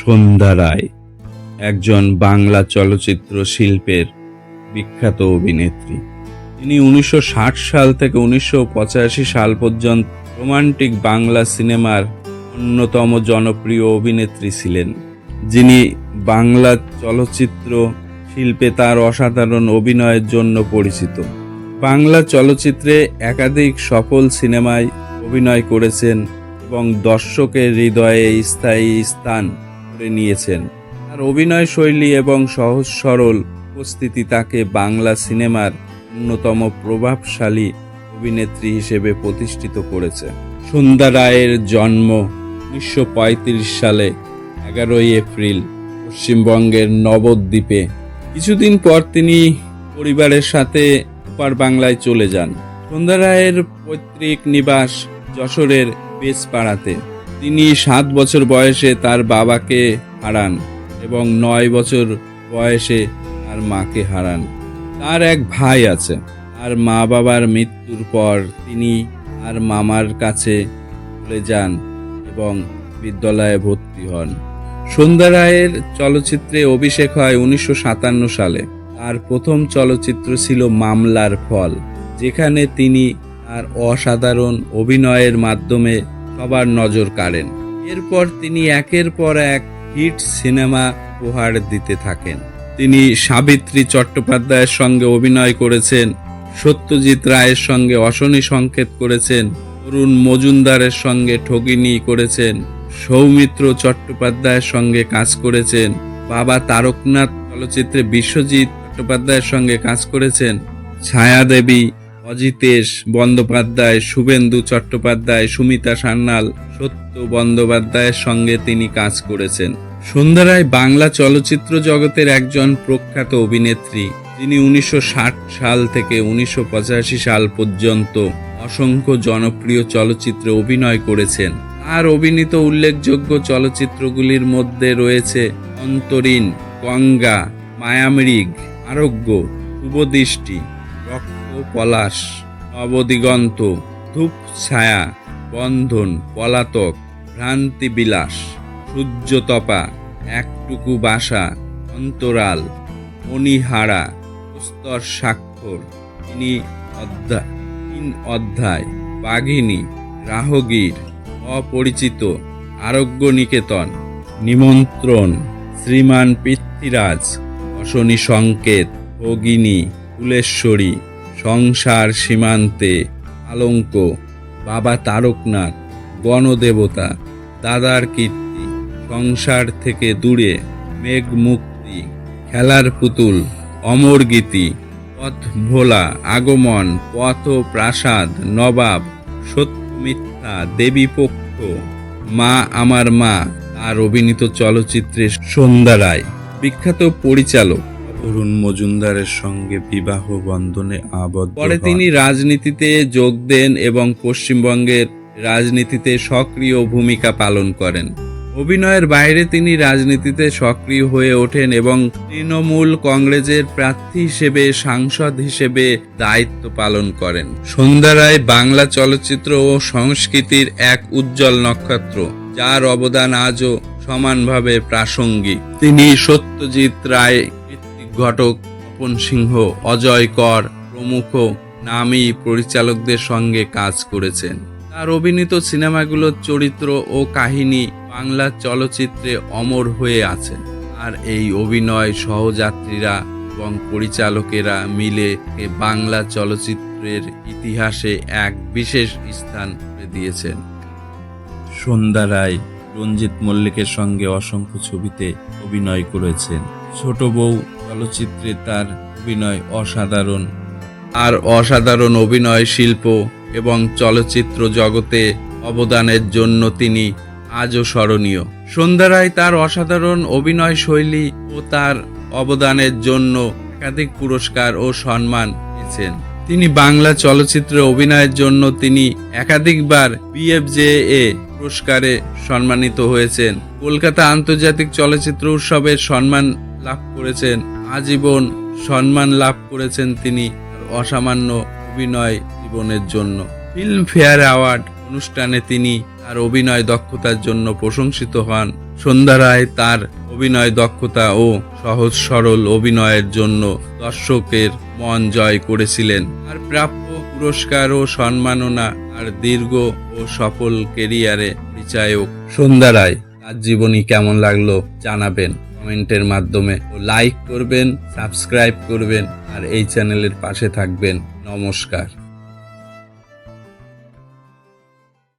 সন্ধ্যা রায়, একজন বাংলা চলচ্চিত্র শিল্পের বিখ্যাত অভিনেত্রী। তিনি উনিশশো ষাট সাল থেকে উনিশশো পঁচাশি সাল পর্যন্ত রোমান্টিক বাংলা সিনেমার অন্যতম জনপ্রিয় অভিনেত্রী ছিলেন। যিনি বাংলা চলচ্চিত্র শিল্পে তার অসাধারণ অভিনয়ের জন্য পরিচিত। বাংলা চলচ্চিত্রে একাধিক সফল সিনেমায় অভিনয় করেছেন এবং দর্শকের হৃদয়ে স্থায়ী স্থান করে নিয়েছেন। তার অভিনয় শৈলী এবং সহজ সরল উপস্থিতি তাকে বাংলা সিনেমার অন্যতম প্রভাবশালী অভিনেত্রী হিসেবে প্রতিষ্ঠিত করেছে। সন্ধ্যা রায়ের জন্ম উনিশশো পঁয়ত্রিশ সালে, এগারোই এপ্রিল, পশ্চিমবঙ্গের নবদ্বীপে। কিছুদিন পর তিনি পরিবারের সাথে উপার বাংলায় চলে যান। সন্ধ্যা রায়ের পৈতৃক নিবাস যশোরের বেসপাড়াতে। তিনি সাত বছর বয়সে তার বাবাকে হারান এবং নয় বছর বয়সে তার মাকে হারান। তার এক ভাই আছে। আর মা বাবার মৃত্যুর পর তিনি তার মামার কাছে চলে যান এবং বিদ্যালয়ে ভর্তি হন। সন্ধ্যা রায়ের চলচ্চিত্রে অভিষেক হয় উনিশশো সাতান্ন সালে। তার প্রথম চলচ্চিত্র ছিল মামলার ফল, যেখানে তিনি তার অসাধারণ অভিনয়ের মাধ্যমে সবার নজর কাড়েন। এরপর তিনি একের পর এক হিট সিনেমা উপহার দিতে থাকেন। তিনি সাবিত্রী চট্টোপাধ্যায়ের সঙ্গে অভিনয় করেছেন, সত্যজিৎ রায়ের সঙ্গে অশনি সংকেত করেছেন, অরুণ মজুমদারের সঙ্গে ঠগিনী করেছেন, সৌমিত্র চট্টোপাধ্যায়ের সঙ্গে কাজ করেছেন, বাবা তারকনাথ চলচ্চিত্রে বিশ্বজিৎ চট্টোপাধ্যায়ের সঙ্গে কাজ করেছেন, ছায়াদেবী অজিতেশ বন্দ্যোপাধ্যায়, শুভেন্দু চট্টোপাধ্যায়, সুমিতা সান্যাল, সত্য বন্দ্যোপাধ্যায়ের সঙ্গে তিনি কাজ করেছেন। সন্ধ্যা রায় বাংলা চলচ্চিত্র জগতের একজন প্রখ্যাত অভিনেত্রী, যিনি উনিশশো সাল থেকে উনিশশো পঁচাশি সাল পর্যন্ত অসংখ্য জনপ্রিয় চলচ্চিত্রে অভিনয় করেছেন। তার অভিনীত উল্লেখযোগ্য চলচ্চিত্রগুলির মধ্যে রয়েছে অন্তরীণ, গঙ্গা, মায়ামৃগ, আরোগ্য, শুভদৃষ্টি, রক্ত পলাশ, নবদিগন্ত, ধূপ ছায়া, বন্ধন, পলাতক, ভ্রান্তি বিলাস, সূর্যতপা, একটুকু বাসা, অন্তরাল, মণিহারা, প্রস্তর স্বাক্ষর, তিনি অধ্যায় তিন অধ্যায়, বাঘিনী, রাহগীর, অপরিচিত আরোগ্য নিকেতন নিমন্ত্রণ, শ্রীমান পৃথ্বীরাজ অশনি সংকেত ভগিনী ফুলেশ্বরী সংসার সীমান্তে আলঙ্ক, বাবা তারকনাথ গণদেবতা দাদার কীর্তি, সংসার থেকে দূরে মেঘ মুক্তি, খেলার পুতুল, অমর গীতি, পথ ভোলা, আগমন, পথ প্রাসাদ, নবাব, সত্য মিথ্যা, দেবী পক্ষ, মা আমার মা, তার অভিনীত চলচ্চিত্রে সন্ধ্যা রায়, বিখ্যাত পরিচালক। অরুণ মজুমদারের সঙ্গে বিবাহ বন্ধনে আবদ্ধ পরে তিনি রাজনীতিতে যোগ দেন এবং পশ্চিমবঙ্গের রাজনীতিতে সক্রিয় ভূমিকা পালন করেন। অভিনয়ের বাইরে তিনি রাজনীতিতে সক্রিয় হয়ে ওঠেন এবং তৃণমূল কংগ্রেসের প্রার্থী হিসেবে সাংসদ হিসেবে দায়িত্ব পালন করেন। সন্ধ্যা রায় বাংলা চলচ্চিত্র ও সংস্কৃতির এক উজ্জ্বল নক্ষত্র যার অবদান আজও সমানভাবে প্রাসঙ্গিক। তিনি সত্যজিৎ রায় ঘটক তপন সিংহ, অজয় কর, প্রমুখ নামী পরিচালকদের সঙ্গে কাজ করেছেন। তার অভিনীত সিনেমাগুলোর চরিত্র ও কাহিনী বাংলা চলচ্চিত্রে অমর হয়ে আছে আর এই অভিনয় সহযাত্রীরা এবং পরিচালকেরা মিলে বাংলা চলচ্চিত্রের ইতিহাসে এক বিশেষ স্থান দিয়েছেন। সন্ধ্যা রায় রঞ্জিত মল্লিকের সঙ্গে অসংখ্য ছবিতে অভিনয় করেছেন। ছোট বউ চলচ্চিত্রে তার অভিনয় অসাধারণ। আর অসাধারণ অভিনয় শিল্প এবং চলচ্চিত্র জগতে অবদানের জন্য তিনি আজও স্মরণীয়। সন্ধ্যা রায় তার অসাধারণ অভিনয় শৈলী ও তার অবদানের জন্য একাধিক পুরস্কার ও সম্মান পেয়েছেন। তিনি বাংলা চলচ্চিত্রে অভিনয়ের জন্য তিনি একাধিকবার বিএফজেএ পুরস্কারে সম্মানিত হয়েছেন। কলকাতা আন্তর্জাতিক চলচ্চিত্র উৎসবের সম্মান লাভ করেছেন, আজীবন সম্মান লাভ করেছেন তিনি অসামান্য অভিনয় জীবনের জন্য। ফিল্ম ফেয়ার অ্যাওয়ার্ড অনুষ্ঠানে তিনি তার অভিনয় দক্ষতার জন্য প্রশংসিত হন। সন্ধ্যা রায় তার অভিনয় দক্ষতা ও সহজ সরল অভিনয়ের জন্য দর্শকের মন জয় করেছিলেন। তার প্রাপ্য পুরস্কার ও সম্মাননা আর দীর্ঘ ও সফল কেরিয়ারে পরিচায়ক সন্ধ্যা রায়। তার জীবনী কেমন লাগল জানাবেন। কমেন্টের মাধ্যমে লাইক করবেন সাবস্ক্রাইব করবেন আর এই চ্যানেলের পাশে থাকবেন। নমস্কার।